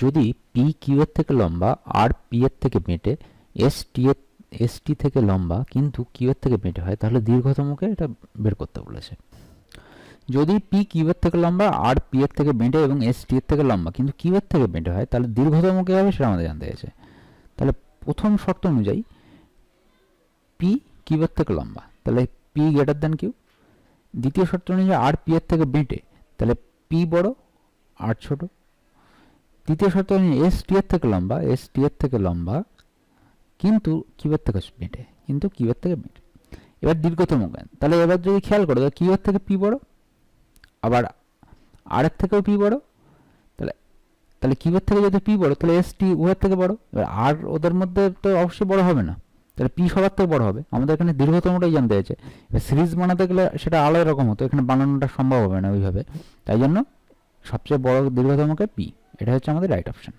যদি P Q এর থেকে লম্বা আর পি এর থেকে বেঁটে এস টি এর এস টি থেকে লম্বা কিন্তু কিউ এর থেকে বেঁটে হয়, তাহলে দীর্ঘতমকে এটা বের করতে বলেছে। যদি পি কিউ এর থেকে লম্বা আর পি এর থেকে বেঁটে এবং এস টি এর থেকে লম্বা কিন্তু কিউ এর থেকে বেঁটে হয়, তাহলে দীর্ঘতম কী হবে সেটা আমাদের জানতে গেছে তাহলে প্রথম শর্ত অনুযায়ী পি কিউ এর থেকে লম্বা, তাহলে পি গ্রেটার দেন কিউ দ্বিতীয় শর্ত অনুযায়ী আর পি এর থেকে বেঁটে তাহলে পি বড়, আর ছোট। তৃতীয় শর্ত এস টি এর থেকে লম্বা এস টি এর থেকে লম্বা, কিন্তু কিউয়ের থেকে বেঁটে কিন্তু কিউয়ের থেকে বেঁটে এবার দীর্ঘতম জ্ঞান। তাহলে এবার যদি খেয়াল করো কিউয়ের থেকে পি বড়, আবার আর এর থেকেও পি বড়, তাহলে তাহলে কিউয়ের থেকে যদি পি বড়, তাহলে এস টি ওয়ের থেকে বড়। এবার আর ওদের মধ্যে তো অবশ্যই বড় হবে না। তাহলে পি সবার থেকে বড় হবে। আমাদের এখানে দীর্ঘতমটাই জানতে হয়েছে এবার সিরিজ বানাতে গেলে সেটা আলাদা রকম হতো। এখানে বানানোটা সম্ভব হবে না ওইভাবে। তাই জন্য সবচেয়ে বড় দীর্ঘতমকে পি এটা হচ্ছে আমাদের রাইট অপশন